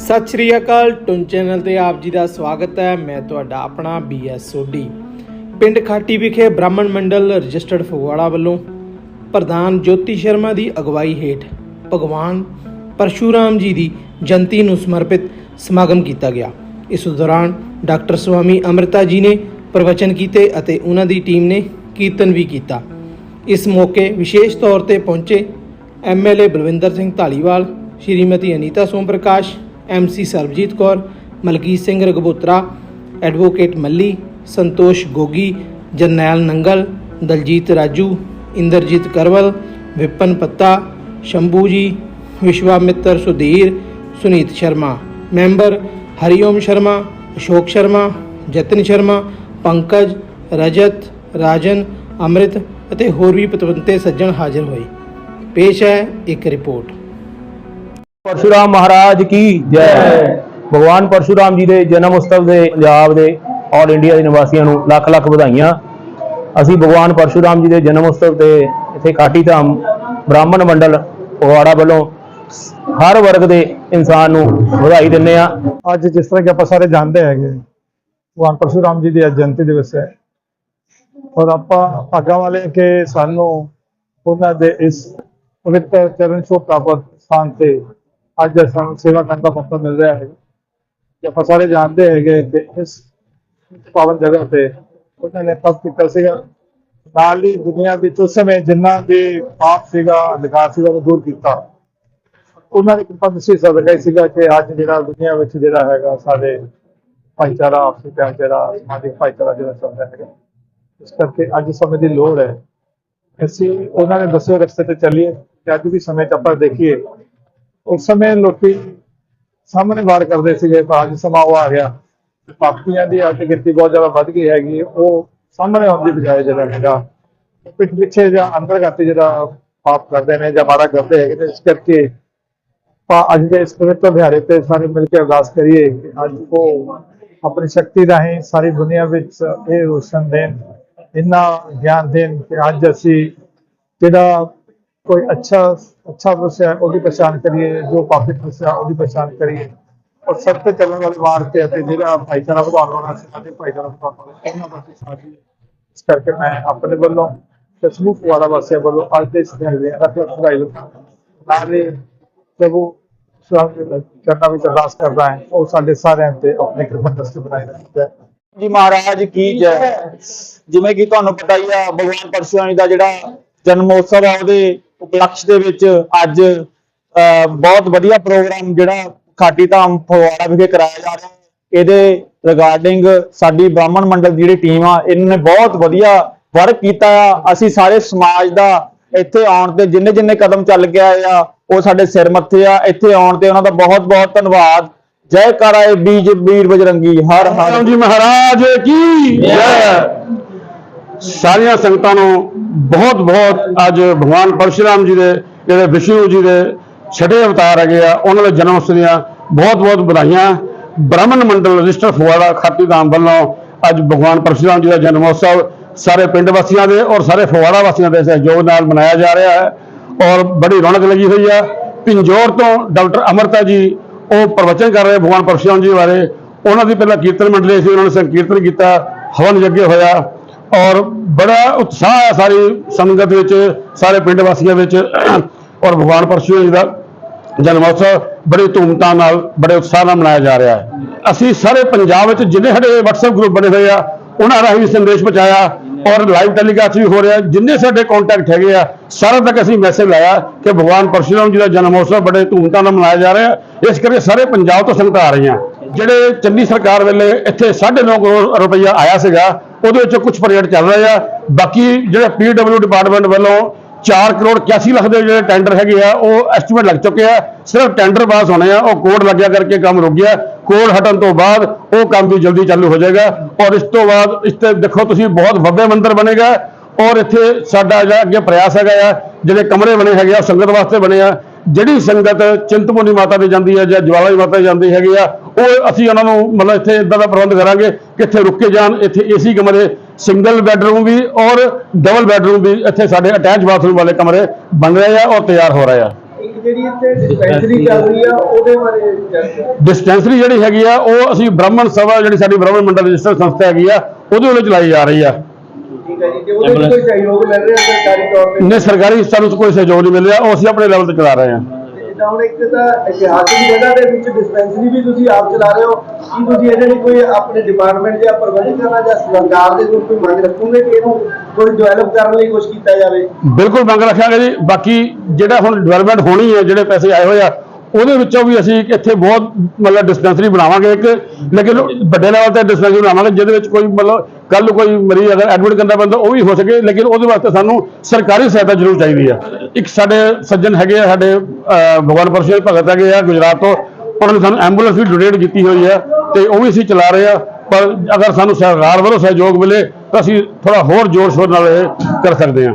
ਸਤਿ ਸ਼੍ਰੀ ਅਕਾਲ, ਟੁਨ ਚੈਨਲ ਤੇ ਆਪ ਜੀ ਦਾ ਸਵਾਗਤ ਹੈ। ਮੈਂ ਤੁਹਾਡਾ ਆਪਣਾ ਬੀਐਸ ਸੋਢੀ ਪਿੰਡ ਖਾਟੀ ਵਿਖੇ ਬ੍ਰਾਹਮਣ ਮੰਡਲ ਰਜਿਸਟਰਡ ਫਗਵਾੜਾ ਵੱਲੋਂ ਪ੍ਰਧਾਨ ਜੋਤੀ ਸ਼ਰਮਾ ਦੀ ਅਗਵਾਈ ਹੇਠ ਭਗਵਾਨ ਪਰਸ਼ੂਰਾਮ ਜੀ ਦੀ ਜਯੰਤੀ ਨੂੰ ਸਮਰਪਿਤ ਸਮਾਗਮ ਕੀਤਾ ਗਿਆ। ਇਸ ਦੌਰਾਨ ਡਾਕਟਰ ਸੁਆਮੀ ਅੰਮ੍ਰਿਤਾ ਜੀ ਨੇ ਪ੍ਰਵਚਨ ਕੀਤੇ ਅਤੇ ਉਹਨਾਂ ਦੀ ਟੀਮ ਨੇ ਕੀਰਤਨ ਵੀ ਕੀਤਾ। ਇਸ ਮੌਕੇ ਵਿਸ਼ੇਸ਼ ਤੌਰ ਤੇ ਪਹੁੰਚੇ MLA Balwinder Singh Dhaliwal Shrimati Anita Som Prakash MC Sarabjit Kaur Malkit Singh Ragbotra advocate Malli Santosh Gogi Jarnail Nangal Daljit Raju Inderjit Karwal Vipin Patta Shambhu ji Vishwamitra Sudhir Sunit Sharma member Hariom Sharma Ashok Sharma Jatan Sharma Pankaj Rajat ਰਾਜਨ ਅੰਮ੍ਰਿਤ ਅਤੇ ਹੋਰ ਵੀ ਪਤਵੰਤੇ ਸੱਜਣ ਹਾਜ਼ਰ ਹੋਏ ਪੇਸ਼ ਹੈ ਇੱਕ report Parshuram ਮਹਾਰਾਜ ਕੀ ਜੈ। ਭਗਵਾਨ ਪਰਸ਼ੁਰਾਮ ਜੀ ਦੇ ਜਨਮ ਉਤਸਵ ਦੇ ਪੰਜਾਬ ਦੇ ਆਲ ਇੰਡੀਆ ਦੇ ਨਿਵਾਸੀਆਂ ਨੂੰ ਲੱਖ ਲੱਖ ਵਧਾਈਆਂ। ਅਸੀਂ ਭਗਵਾਨ ਪਰਸ਼ੁਰਾਮ ਜੀ ਦੇ ਜਨਮ ਉਤਸਵ ਤੇ ਇੱਥੇ ਕਾਟੀ ਧਾਮ ਬ੍ਰਾਹਮਣ ਮੰਡਲ ਪਗਵਾੜਾ ਵੱਲੋਂ ਹਰ ਵਰਗ ਦੇ ਇਨਸਾਨ ਨੂੰ ਵਧਾਈ ਦਿੰਦੇ ਆ ਅੱਜ ਜਿਸ ਤਰ੍ਹਾਂ ਕਿ ਆਪਾਂ ਸਾਰੇ ਜਾਣਦੇ ਹੈਗੇ ਭਗਵਾਨ ਪਰਸ਼ੁਰਾਮ ਜੀ ਦੀ ਅੱਜ ਜਯੰਤੀ ਦਿਵਸ ਹੈ। ਔਰ ਆਪਾਂ ਭਾਗਾਂ ਵਾਲੇ ਕਿ ਸਾਨੂੰ ਉਹਨਾਂ ਦੇ ਇਸ ਪਵਿੱਤਰ ਚਰਨ ਛੋਹ ਪ੍ਰਾਪਤ ਸਥਾਨ ਤੇ ਅੱਜ ਸਾਨੂੰ ਸੇਵਾ ਕਰਨ ਦਾ ਮੌਕਾ ਮਿਲ ਰਿਹਾ ਹੈ। ਕਿ ਆਪਾਂ ਸਾਰੇ ਜਾਣਦੇ ਹੈਗੇ ਕਿ ਇਸ ਪਾਵਨ ਜਗ੍ਹਾ ਤੇ ਉਹਨਾਂ ਨੇ ਤਪ ਕੀਤਾ ਸੀਗਾ। ਨਾਲ ਹੀ ਦੁਨੀਆ ਵਿੱਚ ਉਸ ਸਮੇਂ ਜਿੰਨਾ ਵੀ ਪਾਪ ਸੀਗਾ ਅੰਧਕਾਰ ਸੀਗਾ ਉਹ ਦੂਰ ਕੀਤਾ। ਉਹਨਾਂ ਦੀ ਕਿਰਪਾ ਦਸੀ ਸਦਕਾ ਸੀਗਾ ਕਿ ਅੱਜ ਜਿਹੜਾ ਦੁਨੀਆ ਵਿੱਚ ਜਿਹੜਾ ਹੈਗਾ ਸਾਡੇ ਭਾਈਚਾਰਾ, ਆਪਸੀ ਭਾਈਚਾਰਾ ਸਮਾਜਿਕ ਭਾਈਚਾਰਾ ਜਿਹੜਾ ਚੱਲਦਾ ਹੈਗਾ, ਇਸ ਕਰਕੇ ਅੱਜ ਸਮੇਂ ਦੀ ਲੋੜ ਹੈ। ਅਸੀਂ ਉਹਨਾਂ ਨੇ ਦੱਸੇ ਰਸਤੇ ਤੇ ਚੱਲੀਏ ਕਿ ਅੱਜ ਵੀ ਸਮੇਂ 'ਚ ਆਪਾਂ ਦੇਖੀਏ ਉਸ ਸਮੇਂ ਲੋਕੀ ਸਾਹਮਣੇ ਵਾਰ ਕਰਦੇ ਸੀਗੇ ਪਰ ਅੱਜ ਸਮਾਂ ਉਹ ਆ ਗਿਆ। ਕਿ ਪਾਪੀਆਂ ਦੀ ਅੱਜ ਗਿਣਤੀ ਬਹੁਤ ਜ਼ਿਆਦਾ ਵੱਧ ਗਈ ਹੈਗੀ, ਉਹ ਸਾਹਮਣੇ ਆਉਣ ਦੀ ਬਜਾਏ ਜਿਹੜਾ ਹੈਗਾ, ਪਿੱਠ ਪਿੱਛੇ ਜਾਂ ਅੰਦਰ ਘਾਤੀ ਜਿਹੜਾ ਪਾਪ ਕਰਦੇ ਨੇ ਜਾਂ ਮਾਰਾ ਕਰਦੇ ਹੈਗੇ ਨੇ, ਇਸ ਕਰਕੇ ਆਪਾਂ ਅੱਜ ਦੇ ਇਸ ਪਵਿੱਤਰ ਦਿਹਾੜੇ ਤੇ ਸਾਰੇ ਮਿਲ ਕੇ ਅਰਦਾਸ ਕਰੀਏ ਕਿ ਅੱਜ ਉਹ ਆਪਣੀ ਸ਼ਕਤੀ ਰਾਹੀਂ ਸਾਰੀ ਦੁਨੀਆ ਵਿੱਚ ਇਹ ਰੋਸ਼ਨ ਦੇਣ, ਇੰਨਾ ਗਿਆਨ ਦੇਣ ਕਿ ਅੱਜ ਅਸੀਂ ਜਿਹੜਾ ਕੋਈ ਅੱਛਾ ਅੱਛਾ ਵਸਿਆ ਉਹਦੀ ਪਛਾਣ ਕਰੀਏ, ਜੋ ਪਾਪੀ ਵਸਿਆ ਉਹਦੀ ਪਛਾਣ ਕਰੀਏ। ਔਰ ਸਭ ਤੇ ਚੱਲਣ ਵਾਲੇ ਮਾਰਗ ਅਤੇ ਜਿਹੜਾ ਭਾਈਚਾਰਾ ਵਧਾਉਣ ਵਾਲਾ ਸਾਡੇ ਭਾਈਚਾਰਾ ਵਧਾਉਣ ਵਾਲਾ ਉਹਨਾਂ ਬਾਰੇ ਸਾਡੀ ਇਸ ਕਰਕੇ ਮੈਂ ਆਪਣੇ ਵੱਲੋਂ, ਤੇ ਸਮੂਹ ਵਾਲਾ ਵਾਸੀਆਂ ਵੱਲੋਂ ਅੱਜ ਦੇ ਇਸ ਦਿਨ ਦੇ ਰੱਖ ਵਧਾਈ ਨਾਲੇ ਪ੍ਰਭੂ ਸਵਾਮੀ ਚਰਨਾਂ ਵਿੱਚ ਅਰਦਾਸ ਕਰਦਾ ਹੈ, ਉਹ ਸਾਡੇ ਸਾਰਿਆਂ ਤੇ ਆਪਣੇ ਕਿਰਪਾ ਦਸਤ ਬਣਾਈ ਰੱਖਦਾ ਹੈ। ਜੀ ਮਹਾਰਾਜ, ਕੀ ਜੈ? ਜਿਵੇਂ ਕਿ ਤੁਹਾਨੂੰ ਪਤਾ ਹੀ ਆ, ਭਗਵਾਨ ਪਰਸ਼ੁਰਾਮ ਦਾ ਜਿਹੜਾ ਜਨਮ ਉਤਸਵ ਹੈ ਉਹਦੇ ਉਪਲਕਸ਼ ਦੇ ਵਿੱਚ ਅੱਜ ਬਹੁਤ ਵਧੀਆ ਪ੍ਰੋਗਰਾਮ ਜਿਹੜਾ ਖਾਟੀ ਧਾਮ ਫਗਵਾੜਾ ਵਿਖੇ ਕਰਾਇਆ ਜਾ ਰਿਹਾ ਹੈ। ਇਹਦੇ ਰਿਗਾਰਡਿੰਗ ਸਾਡੀ ਬ੍ਰਾਹਮਣ ਮੰਡਲ ਦੀ ਜਿਹੜੀ ਟੀਮ ਆ ਇਹਨਾਂ ਨੇ ਬਹੁਤ ਵਧੀਆ ਵਰਕ ਕੀਤਾ ਆ। ਅਸੀਂ ਸਾਰੇ ਸਮਾਜ ਦਾ ਇੱਥੇ ਆਉਣ ਤੇ ਜਿੰਨੇ ਜਿੰਨੇ ਕਦਮ ਚੱਲ ਕੇ ਆਏ ਆ ਉਹ ਸਾਡੇ ਸਿਰ ਮੱਥੇ ਆ। ਇੱਥੇ ਆਉਣ ਤੇ ਉਹਨਾਂ ਦਾ ਬਹੁਤ ਬਹੁਤ ਧੰਨਵਾਦ। ਜੈ ਕਰਾਏ ਬੀਜ ਵੀਰ ਬਜਰੰਗੀ ਹਰ ਹਰ। ਜੀ ਮਹਾਰਾਜ ਕੀ? ਜੈ। ਸਾਰੀਆਂ ਸੰਗਤਾਂ ਨੂੰ ਬਹੁਤ ਬਹੁਤ ਅੱਜ ਭਗਵਾਨ ਪਰਸ਼ੁਰਾਮ ਜੀ ਦੇ, ਜਿਹੜੇ ਵਿਸ਼ਨੂੰ ਜੀ ਦੇ ਛਠੇ ਅਵਤਾਰ ਹੈਗੇ ਆ, ਉਹਨਾਂ ਦੇ ਜਨਮ ਉਤਸਵ ਦੀਆਂ ਬਹੁਤ ਬਹੁਤ ਵਧਾਈਆਂ। ਬ੍ਰਾਹਮਣ ਮੰਡਲ ਰਜਿਸਟਰ ਫਗਵਾੜਾ ਖਾਟੀ ਧਾਮ ਵੱਲੋਂ ਅੱਜ ਭਗਵਾਨ ਪਰਸ਼ੁਰਾਮ ਜੀ ਦਾ ਜਨਮ ਉਤਸਵ ਸਾਰੇ ਪਿੰਡ ਵਾਸੀਆਂ ਦੇ ਔਰ ਸਾਰੇ ਫਗਵਾੜਾ ਵਾਸੀਆਂ ਦੇ ਸਹਿਯੋਗ ਨਾਲ ਮਨਾਇਆ ਜਾ ਰਿਹਾ ਹੈ ਔਰ ਬੜੀ ਰੌਣਕ ਲੱਗੀ ਹੋਈ ਆ ਪਿੰਜੌਰ ਤੋਂ ਡਾਕਟਰ ਅਮਰਤਾ ਜੀ ਉਹ ਪ੍ਰਵਚਨ ਕਰ ਰਹੇ ਭਗਵਾਨ ਪਰਸ਼ੁਰਾਮ ਜੀ ਬਾਰੇ। ਉਹਨਾਂ ਦੀ ਪਹਿਲਾਂ ਕੀਰਤਨ ਮੰਡਲੀ ਸੀ, ਉਹਨਾਂ ਨੇ ਸੰਕੀਰਤਨ ਕੀਤਾ, ਹਵਨ ਜੱਗੇ ਹੋਇਆ। ਔਰ ਬੜਾ ਉਤਸ਼ਾਹ ਹੈ ਸਾਰੀ ਸੰਗਤ ਵਿੱਚ, ਸਾਰੇ ਪਿੰਡ ਵਾਸੀਆਂ ਵਿੱਚ। ਔਰ ਭਗਵਾਨ ਪਰਸ਼ੁਰਾਮ ਜੀ ਦਾ ਜਨਮ ਉਤਸਵ ਬੜੇ ਧੂਮਧਾਮ ਨਾਲ, ਬੜੇ ਉਤਸ਼ਾਹ ਨਾਲ ਮਨਾਇਆ ਜਾ ਰਿਹਾ ਹੈ। ਅਸੀਂ ਸਾਰੇ ਪੰਜਾਬ ਵਿੱਚ ਜਿੰਨੇ ਸਾਡੇ WhatsApp ਗਰੁੱਪ ਬਣੇ ਹੋਏ ਆ, ਉਹਨਾਂ ਰਾਹੀਂ ਸੰਦੇਸ਼ ਪਹੁੰਚਾਇਆ ਔਰ ਲਾਈਵ ਟੈਲੀਕਾਸਟ ਵੀ ਹੋ ਰਿਹਾ। ਜਿੰਨੇ ਸਾਡੇ ਕੰਟੈਕਟ ਹੈਗੇ ਆ ਸਾਰਾ ਤੱਕ ਅਸੀਂ ਮੈਸੇਜ ਲਾਇਆ ਕਿ ਭਗਵਾਨ ਪਰਸ਼ੁਰਾਮ ਜੀ ਦਾ ਜਨਮ ਉਤਸਵ ਬੜੇ ਧੂਮਧਾਮ ਨਾਲ ਮਨਾਇਆ ਜਾ ਰਿਹਾ। ਇਸ ਕਰਕੇ ਸਾਰੇ ਪੰਜਾਬ ਤੋਂ ਸੰਗਤਾਂ ਆ ਰਹੀਆਂ। ਜਿਹੜੇ ਚੰਨੀ ਸਰਕਾਰ ਵੇਲੇ ਇੱਥੇ 9.5 ਕਰੋੜ ਰੁਪਈਆ ਆਇਆ ਸੀਗਾ ਉਹਦੇ ਵਿੱਚ ਕੁਝ ਪ੍ਰੋਜੈਕਟ ਚੱਲ ਰਹੇ ਆ। ਬਾਕੀ ਜਿਹੜੇ ਪੀਡਬਲਿਊ ਡਿਪਾਰਟਮੈਂਟ ਵੱਲੋਂ 4 ਕਰੋੜ 81 ਲੱਖ ਦੇ ਜਿਹੜੇ ਟੈਂਡਰ ਹੈਗੇ ਆ, ਉਹ ਐਸਟੀਮੇਟ ਲੱਗ ਚੁੱਕੇ ਆ। ਸਿਰਫ ਟੈਂਡਰ ਪਾਸ ਹੋਣੇ ਆ, ਉਹ ਕੋਡ ਲੱਗਿਆ ਕਰਕੇ ਕੰਮ ਰੁਕ ਗਿਆ। ਕੋਡ ਹਟਣ ਤੋਂ ਬਾਅਦ ਉਹ ਕੰਮ ਵੀ ਜਲਦੀ ਚਾਲੂ ਹੋ ਜਾਏਗਾ। ਔਰ ਇਸ ਤੋਂ ਬਾਅਦ ਇਸ ਤੇ ਦੇਖੋ, ਤੁਸੀਂ ਬਹੁਤ ਵੱਡੇ ਮੰਦਰ ਬਣੇਗਾ। ਔਰ ਇੱਥੇ ਸਾਡਾ ਜਿਹੜਾ ਅੱਗੇ ਪ੍ਰਯਾਸ ਹੈਗਾ ਆ, ਜਿਹੜੇ ਕਮਰੇ ਬਣੇ ਹੈਗੇ ਆ, ਉਹ ਸੰਗਤ ਵਾਸਤੇ ਬਣੇ ਆ। ਜਿਹੜੀ ਸੰਗਤ ਚਿੰਤਪੁਰਨੀ ਮਾਤਾ ਦੇ ਜਾਂਦੀ ਹੈ ਜਾਂ ਜਵਾਲਾ ਜੀ ਮਾਤਾ ਤੇ ਜਾਂਦੀ ਹੈਗੀ ਆ ਉਹ ਅਸੀਂ ਉਹਨਾਂ ਨੂੰ ਮਤਲਬ ਇੱਥੇ ਇਦਾਂ ਦਾ ਪ੍ਰਬੰਧ ਕਰਾਂਗੇ ਕਿ ਇੱਥੇ ਰੁਕ ਕੇ ਜਾਣ ਇੱਥੇ ਏਸੀ ਕਮਰੇ ਸਿੰਗਲ ਬੈੱਡਰੂਮ ਵੀ ਔਰ ਡਬਲ ਬੈੱਡਰੂਮ ਵੀ ਇੱਥੇ ਸਾਡੇ ਅਟੈਚ ਬਾਥਰੂਮ ਵਾਲੇ ਕਮਰੇ ਬਣ ਰਹੇ ਆ ਔਰ ਤਿਆਰ ਹੋ ਰਹੇ ਆ। ਇੱਕ ਜਿਹੜੀ ਇੱਥੇ ਡਿਸਪੈਂਸਰੀ ਚੱਲ ਰਹੀ ਆ ਉਹਦੇ ਬਾਰੇ ਜਾਣਕਾਰੀ ਡਿਸਪੈਂਸਰੀ ਜਿਹੜੀ ਹੈਗੀ ਆ ਉਹ ਅਸੀਂ ਬ੍ਰਾਹਮਣ ਸਭਾ ਜਿਹੜੀ ਸਾਡੀ ਬ੍ਰਾਹਮਣ ਮੰਡਲ ਰਜਿਸਟਰ ਸੰਸਥਾ ਹੈਗੀ ਆ ਉਹਦੇ ਵੱਲੋਂ ਚਲਾਈ ਜਾ ਰਹੀ ਆ। ਠੀਕ ਹੈ ਜੀ ਤੇ ਉਹਦੇ ਵਿੱਚ ਕੋਈ ਸਹਿਯੋਗ ਮਿਲ ਰਿਹਾ ਸਰਕਾਰੀ ਤੌਰ ਤੇ? ਨੇ ਸਰਕਾਰੀ ਸਾਨੂੰ ਕੋਈ ਸਹਿਯੋਗ ਨਹੀਂ ਮਿਲ ਰਿਹਾ ਉਹ ਅਸੀਂ ਆਪਣੇ ਲੈਵਲ ਤੇ ਚਲਾ ਰਹੇ ਹਾਂ ਤੇ ਹੁਣ ਇੱਕ ਤਾਂ ਇਤਿਹਾਸਿਕ ਜਗ੍ਹਾ ਦੇ ਵਿੱਚ ਡਿਸਪੈਂਸਰੀ ਵੀ ਤੁਸੀਂ ਆਪ ਚਲਾ ਰਹੇ ਹੋ। ਕੀ ਤੁਸੀਂ ਇਹਦੇ ਲਈ ਕੋਈ ਆਪਣੇ ਡਿਪਾਰਟਮੈਂਟ ਜਾਂ ਪ੍ਰਬੰਧਕਾਂ ਜਾਂ ਸਰਕਾਰ ਦੇ ਕੋਲ ਕੋਈ ਮੰਗ ਰੱਖੋਗੇ ਕਿ ਇਹਨੂੰ ਕੋਈ ਡਿਵੈਲਪ ਕਰਨ ਲਈ ਕੁਝ ਕੀਤਾ ਜਾਵੇ? ਬਿਲਕੁਲ ਮੰਗ ਰੱਖਾਂਗੇ ਜੀ। ਬਾਕੀ ਜਿਹੜਾ ਹੁਣ ਡਿਵੈਲਪਮੈਂਟ ਹੋਣੀ ਹੈ, ਜਿਹੜੇ ਪੈਸੇ ਆਏ ਹੋਏ ਆ ਉਹਦੇ ਵਿੱਚੋਂ ਵੀ ਅਸੀਂ ਇੱਕ ਇੱਥੇ ਬਹੁਤ ਮਤਲਬ ਡਿਸਪੈਂਸਰੀ ਬਣਾਵਾਂਗੇ ਇੱਕ ਲੇਕਿਨ ਵੱਡੇ ਲੈਵਲ ਤੇ ਡਿਸਪੈਂਸਰੀ ਬਣਾਵਾਂਗੇ ਜਿਹਦੇ ਵਿੱਚ ਕੋਈ ਮਤਲਬ ਕੱਲ ਕੋਈ ਮਰੀਜ਼ ਅਗਰ ਐਡਮਿਟ ਕਰਨਾ ਪੈਂਦਾ ਉਹ ਵੀ ਹੋ ਸਕੇ ਲੇਕਿਨ ਉਹਦੇ ਵਾਸਤੇ ਸਾਨੂੰ ਸਰਕਾਰੀ ਸਹਾਇਤਾ ਜ਼ਰੂਰ ਚਾਹੀਦੀ ਆ। ਇੱਕ ਸਾਡੇ ਸੱਜਣ ਹੈਗੇ ਆ ਸਾਡੇ ਅਹ, ਭਗਵਾਨ ਪਰਸ਼ੇ ਭਗਤ ਹੈਗੇ ਆ ਗੁਜਰਾਤ ਤੋਂ ਉਹਨਾਂ ਨੇ ਸਾਨੂੰ ਐਂਬੂਲੈਂਸ ਵੀ ਡੋਨੇਟ ਕੀਤੀ ਹੋਈ ਹੈ ਤੇ ਉਹ ਵੀ ਅਸੀਂ ਚਲਾ ਰਹੇ ਆ ਪਰ ਅਗਰ ਸਾਨੂੰ ਸਰਕਾਰ ਵੱਲੋਂ ਸਹਿਯੋਗ ਮਿਲੇ ਤਾਂ ਅਸੀਂ ਥੋੜਾ ਹੋਰ ਜ਼ੋਰ ਸ਼ੋਰ ਨਾਲ ਇਹ ਕਰ ਸਕਦੇ ਹਾਂ